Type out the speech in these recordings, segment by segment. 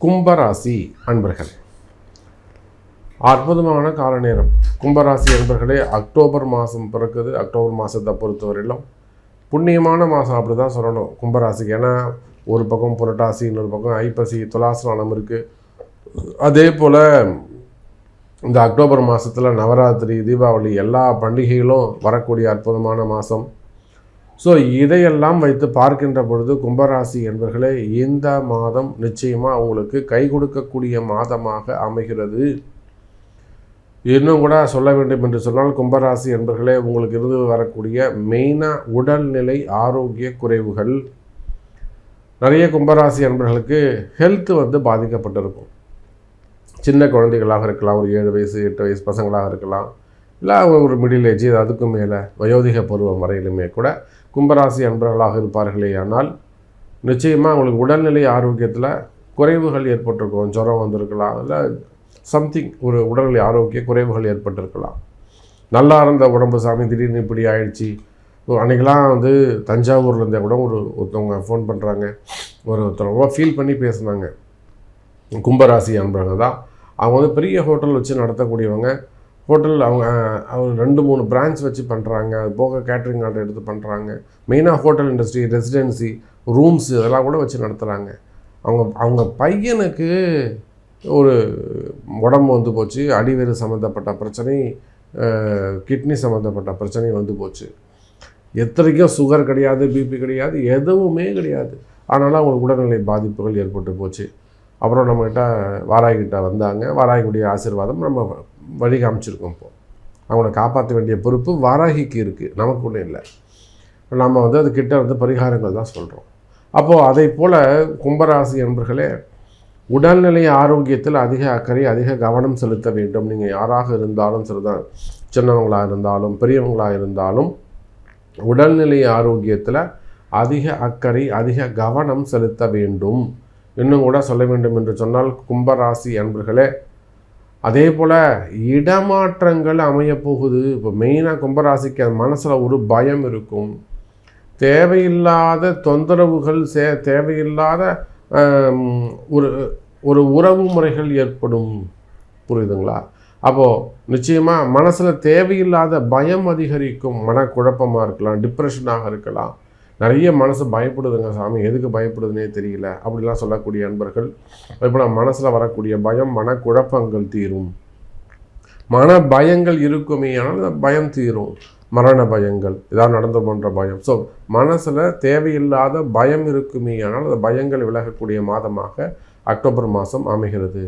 கும்பராசி அன்பர்கள் அற்புதமான கால நேரம் கும்பராசி அன்பர்களே அக்டோபர் மாதம் பிறக்குது. அக்டோபர் மாதத்தை பொறுத்தவரையிலும் புண்ணியமான மாதம் அப்படி தான் சொல்லணும் கும்பராசிக்கு. ஏன்னா ஒரு பக்கம் புரட்டாசி இன்னொரு பக்கம் ஐப்பசி துலாசனம் இருக்குது அதே போல் இந்த அக்டோபர் மாதத்தில் நவராத்திரி தீபாவளி எல்லா பண்டிகைகளும் வரக்கூடிய அற்புதமான மாதம். ஸோ இதையெல்லாம் வைத்து பார்க்கின்ற பொழுது கும்பராசி என்பர்களே இந்த மாதம் நிச்சயமாக உங்களுக்கு கை கொடுக்கக்கூடிய மாதமாக அமைகிறது. இன்னும் கூட சொல்ல வேண்டும் என்று சொன்னால் கும்பராசி என்பர்களே உங்களுக்கு இருந்து வரக்கூடிய மெயினாக உடல்நிலை ஆரோக்கிய குறைவுகள். நிறைய கும்பராசி என்பர்களுக்கு ஹெல்த் வந்து பாதிக்கப்பட்டிருக்கும். சின்ன குழந்தைகளாக இருக்கலாம் ஒரு ஏழு வயசு எட்டு வயசு பசங்களாக இருக்கலாம். இல்லை ஒரு மிடில் ஏஜ் அதுக்கும் மேலே வயோதிக பருவம் வரையிலுமே கூட கும்பராசி அன்பர்களாக இருப்பார்களே ஆனால் நிச்சயமாக அவங்களுக்கு உடல்நிலை ஆரோக்கியத்தில் குறைவுகள் ஏற்பட்டிருக்கும் ஜுரம் வந்திருக்கலாம். இல்லை சம்திங் ஒரு உடல்நிலை ஆரோக்கிய குறைவுகள் ஏற்பட்டிருக்கலாம். நல்லா இருந்த உடம்பு சாமி திடீர்னு இப்படி ஆயிடுச்சு. அன்றைக்கெலாம் வந்து தஞ்சாவூரில் இருந்தே கூட ஒரு ஒருத்தவங்க ஃபோன் பண்ணுறாங்க ஒரு ஒருத்தர் ரொம்ப ஃபீல் பண்ணி பேசுனாங்க. கும்பராசி அன்பர்கள் தான். அவங்க வந்து பெரிய ஹோட்டல் வச்சு நடத்தக்கூடியவங்க. ஹோட்டல் அவங்க அவங்க ரெண்டு மூணு பிரான்ச் வச்சு பண்ணுறாங்க அது போக கேட்ரிங் ஆர்டர் எடுத்து பண்ணுறாங்க மெயினாக ஹோட்டல் இண்டஸ்ட்ரி ரெசிடென்சி ரூம்ஸ் இதெல்லாம் கூட வச்சு நடத்துகிறாங்க அவங்க அவங்க பையனுக்கு ஒரு உடம்பு வந்து போச்சு. அடிவேறு சம்மந்தப்பட்ட பிரச்சனை கிட்னி சம்மந்தப்பட்ட பிரச்சனை வந்து போச்சு. எத்தனைக்கும் சுகர் கிடையாது பிபி கிடையாது எதுவுமே கிடையாது. ஆனாலும் அவங்களுக்கு உடல்நிலை பாதிப்புகள் ஏற்பட்டு போச்சு. அப்புறம் நம்மக்கிட்ட வாராய்கிட்ட வந்தாங்க. வாராகியுடைய ஆசீர்வாதம் நம்ம வழி காமிச்சிருக்கோம் இப்போது அவங்கள காப்பாற்ற வேண்டிய பொறுப்பு வாராகிக்கு இருக்குது நமக்கு ஒன்றும் இல்லை. நம்ம வந்து அது கிட்ட வந்து பரிகாரங்கள் தான் சொல்கிறோம் அப்போது அதை போல் கும்பராசி என்பர்களே உடல்நிலை ஆரோக்கியத்தில் அதிக அக்கறை அதிக கவனம் செலுத்த வேண்டும். நீங்கள் யாராக இருந்தாலும் சரிதான். சின்னவங்களாக இருந்தாலும் பெரியவங்களாக இருந்தாலும் உடல்நிலை ஆரோக்கியத்தில் அதிக அக்கறை அதிக கவனம் செலுத்த வேண்டும். இன்னும் கூட சொல்ல வேண்டும் என்று சொன்னால் கும்பராசி அன்பர்களே அதே போல் இடமாற்றங்கள் அமையப்போகுது. இப்போ மெயினாக கும்பராசிக்கு அது மனசில் ஒரு பயம் இருக்கும். தேவையில்லாத தொந்தரவுகள் சே தேவையில்லாத ஒரு ஒரு உறவு முறைகள் ஏற்படும். புரியுதுங்களா? அப்போது நிச்சயமாக மனசில் தேவையில்லாத பயம் அதிகரிக்கும். மனக்குழப்பமாக இருக்கலாம் டிப்ரெஷனாக இருக்கலாம். நிறைய மனசு பயப்படுதுங்க சாமி. எதுக்கு பயப்படுதுன்னே தெரியல. அப்படிலாம் சொல்லக்கூடிய அன்பர்கள் இப்போ மனசில் வரக்கூடிய பயம் மனக்குழப்பங்கள் தீரும். மன பயங்கள் இருக்குமே ஆனால் அந்த பயம் தீரும். மரண பயங்கள் இதான் நடந்து போன்ற பயம். ஸோ மனசில் தேவையில்லாத பயம் இருக்குமே ஆனால் அந்த பயங்கள் விலகக்கூடிய மாதமாக அக்டோபர் மாதம் அமைகிறது.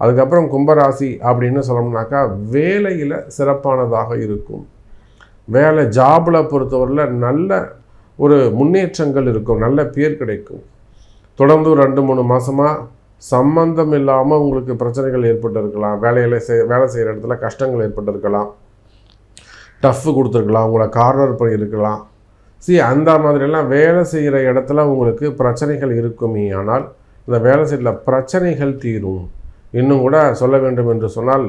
அதுக்கப்புறம் கும்பராசி அப்படின்னு சொல்லணும்னாக்கா வேலையில் சிறப்பானதாக இருக்கும். வேலை ஜாபில் பொறுத்தவரையில் நல்ல ஒரு முன்னேற்றங்கள் இருக்கும் நல்ல பேர் கிடைக்கும். தொடர்ந்து ரெண்டு மூணு மாதமாக சம்பந்தம் இல்லாமல் உங்களுக்கு பிரச்சனைகள் ஏற்பட்டிருக்கலாம். வேலையில் செய் வேலை செய்கிற இடத்துல கஷ்டங்கள் ஏற்பட்டிருக்கலாம். டஃப்பு கொடுத்துருக்கலாம் உங்களை கார்னர் பண்ணியிருக்கலாம் சி அந்த மாதிரியெல்லாம் வேலை செய்கிற இடத்துல உங்களுக்கு பிரச்சனைகள் இருக்குமே. ஆனால் இந்த வேலை செய்யல பிரச்சனைகள் தீரும். இன்னும் கூட சொல்ல வேண்டும் என்று சொன்னால்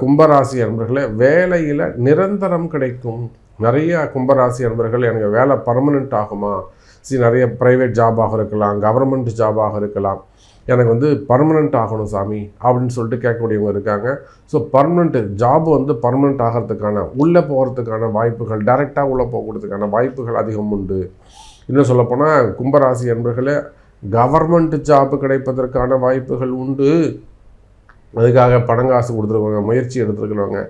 கும்பராசி அன்பர்களே வேலையில் நிரந்தரம் கிடைக்கும். நிறைய கும்பராசி அன்பர்கள் எனக்கு வேலை பர்மனெண்ட் ஆகுமா? சி நிறைய ப்ரைவேட் ஜாபாக இருக்கலாம் கவர்மெண்ட் ஜாபாக இருக்கலாம். எனக்கு வந்து பர்மனெண்ட் ஆகணும் சாமி அப்படின்னு சொல்லிட்டு கேட்கக்கூடியவங்க இருக்காங்க. ஸோ பர்மனெண்ட்டு ஜாப் வந்து பர்மனெண்ட் ஆகிறதுக்கான உள்ளே போகிறதுக்கான வாய்ப்புகள் டைரெக்டாக உள்ளே போகிறதுக்கான வாய்ப்புகள் அதிகம் உண்டு. இன்னும் சொல்லப்போனால் கும்பராசி அன்பர்களே கவர்மெண்ட் ஜாப் கிடைப்பதற்கான வாய்ப்புகள் உண்டு. அதுக்காக பணம் காசு கொடுத்துருக்கவங்க முயற்சி எடுத்துருக்கிறவங்க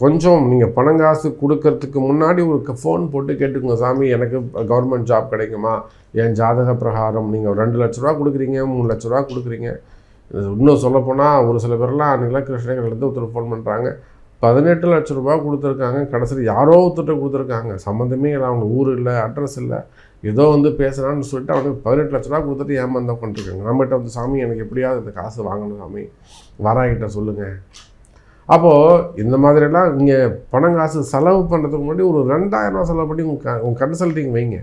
கொஞ்சம் நீங்கள் பணம் காசு கொடுக்கறதுக்கு முன்னாடி ஒரு ஃபோன் போட்டு கேட்டுக்கோங்க சாமி. எனக்கு கவர்மெண்ட் ஜாப் கிடைக்குமா? என் ஜாதக பிரகாரம் நீங்கள் ரெண்டு லட்ச ரூபா கொடுக்குறீங்க மூணு லட்ச ரூபா கொடுக்குறீங்க. இன்னும் சொல்லப்போனால் ஒரு சில பேர்லாம் அன்றைக்கெலாம் கிருஷ்ணகிரிலேருந்து ஒருத்தர் ஃபோன் பண்ணுறாங்க பதினெட்டு லட்ச ரூபா கொடுத்துருக்காங்க. கடைசியில் யாரோ ஒருத்தர்கிட்ட கொடுத்துருக்காங்க. சம்மந்தமே இல்லை அவங்க ஊர் இல்லை அட்ரஸ் இல்லை. ஏதோ வந்து பேசுகிறான்னு சொல்லிட்டு அவனுக்கு பதினெட்டு லட்ச ரூபா கொடுத்துட்டு ஏமாந்தான் பண்ணிருக்காங்க நம்மகிட்ட வந்து சாமி எனக்கு எப்படியாவது இந்த காசு வாங்கணும் சாமி. வராகிட்ட சொல்லுங்கள் அப்போது இந்த மாதிரிலாம் இங்கே பணம் காசு செலவு பண்ணுறதுக்கு முன்னாடி ஒரு ரெண்டாயிரம் ரூபா செலவு பண்ணி உங்கள் உங்கள் கன்சல்டிங் வைங்க.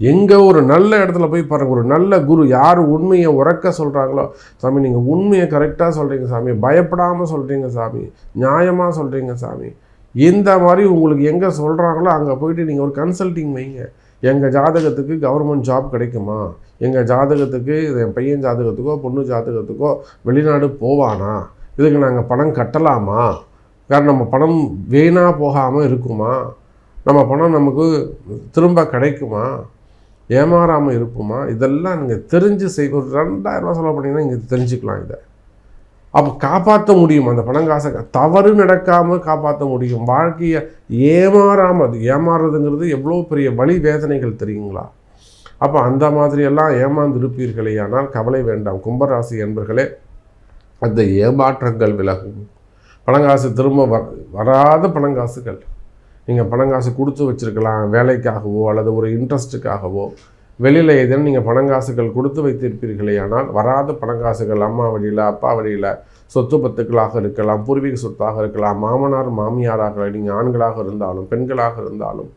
எங்கே ஒரு நல்ல இடத்துல போய் பாருங்கள் ஒரு நல்ல குரு யார் உண்மையை உறக்க சொல்கிறாங்களோ சாமி நீங்கள் உண்மையை கரெக்டாக சொல்கிறீங்க சாமி. பயப்படாமல் சொல்கிறீங்க சாமி. நியாயமாக சொல்கிறீங்க சாமி. இந்த மாதிரி உங்களுக்கு எங்கே சொல்கிறாங்களோ அங்கே போயிட்டு நீங்கள் ஒரு கன்சல்டிங் வைங்க. எங்கள் ஜாதகத்துக்கு கவர்மெண்ட் ஜாப் கிடைக்குமா? எங்கள் ஜாதகத்துக்கு என் பையன் ஜாதகத்துக்கோ பொண்ணு ஜாதகத்துக்கோ வெளிநாடு போவானா? இதுக்கு நாங்கள் பணம் கட்டலாமா? வேறு நம்ம பணம் வீணாக போகாமல் இருக்குமா? நம்ம பணம் நமக்கு திரும்ப கிடைக்குமா? ஏமாறாமல் இருப்போமா இதெல்லாம் நீங்கள் தெரிஞ்சு செய் ஒரு ரெண்டாயிரரூவா செலவு பண்ணிங்கன்னா இங்கே தெரிஞ்சுக்கலாம் இதை. அப்போ காப்பாற்ற முடியும்? அந்த பணம் காசை தவறு நடக்காமல் காப்பாற்ற முடியும். வாழ்க்கையை ஏமாறாமல் அது ஏமாறுறதுங்கிறது எவ்வளோ பெரிய வழி வேதனைகள் தெரியுங்களா? அப்போ அந்த மாதிரியெல்லாம் ஏமாந்து இருப்பீர்களே ஆனால் கவலை வேண்டாம். கும்பராசி என்பர்களே அந்த ஏமாற்றங்கள் விலகும். பணங்காசு திரும்ப வ வராத பணங்காசுகள். நீங்கள் பணங்காசு கொடுத்து வச்சுருக்கலாம் வேலைக்காகவோ அல்லது ஒரு இன்ட்ரெஸ்ட்டுக்காகவோ. வெளியில் ஏதேனும் நீங்கள் பணங்காசுகள் கொடுத்து வைத்திருப்பீர்களே ஆனால் வராத பணங்காசுகள் அம்மா வழியில் அப்பா வழியில் சொத்து பத்துக்களாக இருக்கலாம் பூர்வீக சொத்தாக இருக்கலாம் மாமனார் மாமியாராக நீங்கள் ஆண்களாக இருந்தாலும் பெண்களாக இருந்தாலும்.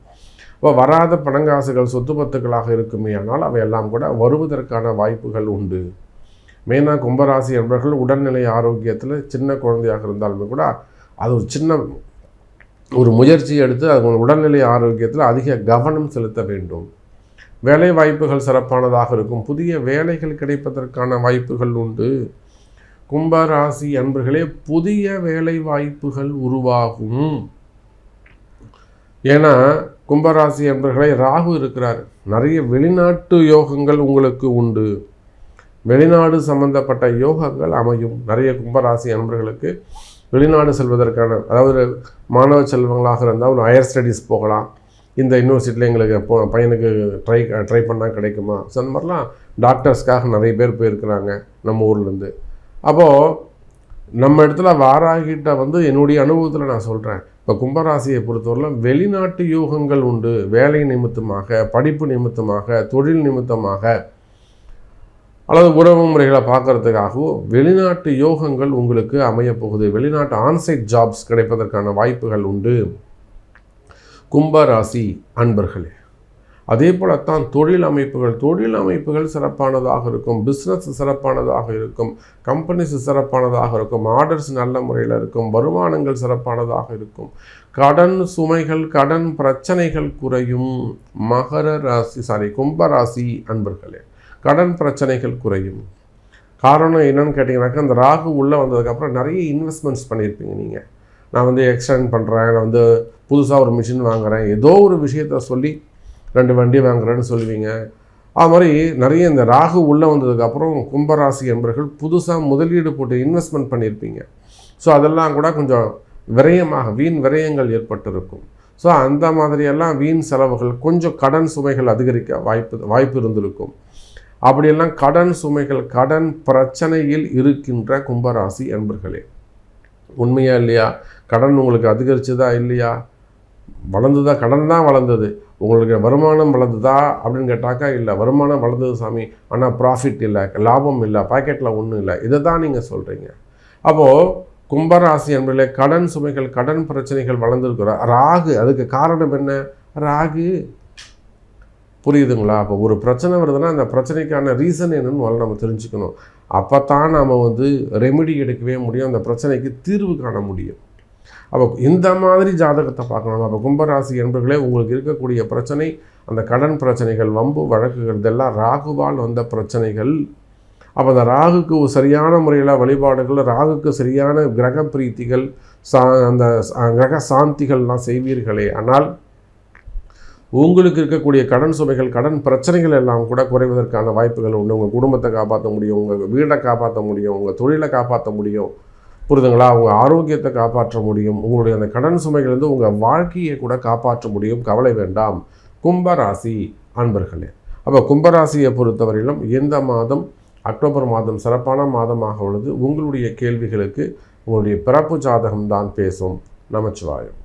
இப்போ வராத பணங்காசுகள் சொத்து பத்துக்களாக இருக்குமே ஆனால் அவையெல்லாம் கூட வருவதற்கான வாய்ப்புகள் உண்டு. மெயினாக கும்பராசி என்பவர்கள் உடல்நிலை ஆரோக்கியத்தில் சின்ன குழந்தையாக இருந்தாலுமே கூட அது ஒரு சின்ன ஒரு முயற்சி எடுத்து அது உடல்நிலை ஆரோக்கியத்தில் அதிக கவனம் செலுத்த வேண்டும். வேலை வாய்ப்புகள் சிறப்பானதாக இருக்கும். புதிய வேலைகள் கிடைப்பதற்கான வாய்ப்புகள் உண்டு. கும்பராசி அன்பர்களே புதிய வேலை வாய்ப்புகள் உருவாகும். ஏன்னா கும்பராசி அன்பர்களே ராகு இருக்கிறார். நிறைய வெளிநாட்டு யோகங்கள் உங்களுக்கு உண்டு. வெளிநாடு சம்பந்தப்பட்ட யோகங்கள் அமையும். நிறைய கும்பராசி நண்பர்களுக்கு வெளிநாடு செல்வதற்கான அதாவது மாணவ செல்வங்களாக இருந்தால் ஒரு ஹையர் ஸ்டடீஸ் போகலாம். இந்த யூனிவர்சிட்டியில் எங்களுக்கு போ பையனுக்கு ட்ரை ட்ரை பண்ணால் கிடைக்குமா? ஸோ அந்த மாதிரிலாம் டாக்டர்ஸ்க்காக நிறைய பேர் போயிருக்கிறாங்க நம்ம ஊர்லேருந்து. அப்போது நம்ம இடத்துல வாராகிட்ட வந்து என்னுடைய அனுபவத்தில் நான் சொல்கிறேன் இப்போ கும்பராசியை பொறுத்தவரையிலும் வெளிநாட்டு யோகங்கள் உண்டு. வேலை நிமித்தமாக படிப்பு நிமித்தமாக தொழில் நிமித்தமாக அல்லது உறவு முறைகளை பார்க்குறதுக்காகவும் வெளிநாட்டு யோகங்கள் உங்களுக்கு அமையப்போகுது. வெளிநாட்டு ஆன்சைட் ஜாப்ஸ் கிடைப்பதற்கான வாய்ப்புகள் உண்டு. கும்பராசி அன்பர்களே அதே போலத்தான் தொழில் அமைப்புகள். தொழில் அமைப்புகள் சிறப்பானதாக இருக்கும். பிஸ்னஸ் சிறப்பானதாக இருக்கும். கம்பெனிஸ் சிறப்பானதாக இருக்கும். ஆர்டர்ஸ் நல்ல முறையில் இருக்கும். வருமானங்கள் சிறப்பானதாக இருக்கும். கடன் சுமைகள் கடன் பிரச்சனைகள் குறையும். மகர ராசி சாரி கும்பராசி அன்பர்களே. கடன் பிரச்சனைகள் குறையும். காரணம் என்னன்னு கேட்டிங்கனாக்கா அந்த ராகு உள்ளே வந்ததுக்கப்புறம் நிறைய இன்வெஸ்ட்மெண்ட்ஸ் பண்ணியிருப்பீங்க நீங்கள் நான் வந்து எக்ஸ்டெண்ட் பண்ணுறேன் நான் வந்து புதுசாக ஒரு மிஷின் வாங்குகிறேன் ஏதோ ஒரு விஷயத்த சொல்லி ரெண்டு வண்டி வாங்குறேன்னு சொல்லுவீங்க. அது மாதிரி நிறைய இந்த ராகு உள்ளே வந்ததுக்கப்புறம் கும்பராசி என்பர்கள் புதுசாக முதலீடு போட்டு இன்வெஸ்ட்மெண்ட் பண்ணியிருப்பீங்க. ஸோ அதெல்லாம் கூட கொஞ்சம் விரயமாக வீண் விரயங்கள் ஏற்பட்டிருக்கும். ஸோ அந்த மாதிரியெல்லாம் வீண் செலவுகள் கொஞ்சம் கடன் சுமைகள் அதிகரிக்க வாய்ப்பு வாய்ப்பு இருந்திருக்கும். அப்படியெல்லாம் கடன் சுமைகள் கடன் பிரச்சனையில் இருக்கின்ற கும்பராசி என்பர்களே. உண்மையா இல்லையா? கடன் உங்களுக்கு அதிகரிச்சதா இல்லையா? வளர்ந்ததா? கடன் தான் வளர்ந்தது. உங்களுக்கு வருமானம் வளர்ந்ததா அப்படின்னு கேட்டாக்கா இல்லை வருமானம் வளர்ந்தது சாமி ஆனால் ப்ராஃபிட் இல்லை லாபம் இல்லை பாக்கெட்டில் ஒன்றும் இல்லை. இதை தான் நீங்கள் சொல்கிறீங்க அப்போது கும்பராசி என்பதில் கடன் சுமைகள் கடன் பிரச்சனைகள் வளர்ந்துருக்குற ராகு அதுக்கு காரணம் என்ன? ராகு. புரியுதுங்களா? அப்போ ஒரு பிரச்சனை வருதுன்னா அந்த பிரச்சனைக்கான ரீசன் என்னன்னு நம்ம தெரிஞ்சுக்கணும். அப்போ தான் நாம் வந்து ரெமெடி எடுக்கவே முடியும். அந்த பிரச்சனைக்கு தீர்வு காண முடியும். அப்போ இந்த மாதிரி ஜாதகத்தை பார்க்கணும் அப்போ கும்பராசி என்பர்களே உங்களுக்கு இருக்கக்கூடிய பிரச்சனை அந்த கடன் பிரச்சனைகள் வம்பு வழக்குகள் இதெல்லாம் ராகுவால் வந்த பிரச்சனைகள். அப்போ அந்த ராகுக்கு சரியான முறையில் வழிபாடுகள் ராகுக்கு சரியான கிரக பிரீத்திகள் சா அந்த கிரக சாந்திகள்லாம் செய்வீர்களே. ஆனால் உங்களுக்கு இருக்கக்கூடிய கடன் சுமைகள் கடன் பிரச்சனைகள் எல்லாம் கூட குறைவதற்கான வாய்ப்புகள் உண்டு. உங்கள் குடும்பத்தை காப்பாற்ற முடியும் உங்கள் வீடை காப்பாற்ற முடியும் உங்கள் தொழிலை காப்பாற்ற முடியும். புரிதுங்களா? உங்கள் ஆரோக்கியத்தை காப்பாற்ற முடியும். உங்களுடைய அந்த கடன் சுமைகள் வந்து உங்கள் வாழ்க்கையை கூட காப்பாற்ற முடியும். கவலை வேண்டாம். கும்பராசி அன்பர்களே. அப்போ கும்பராசியை பொறுத்தவரையிலும் எந்த மாதம்? அக்டோபர் மாதம் சிறப்பான மாதமாக உள்ளது. உங்களுடைய கேள்விகளுக்கு உங்களுடைய பிறப்பு ஜாதகம் தான் பேசும். நமச்சிவாயம்.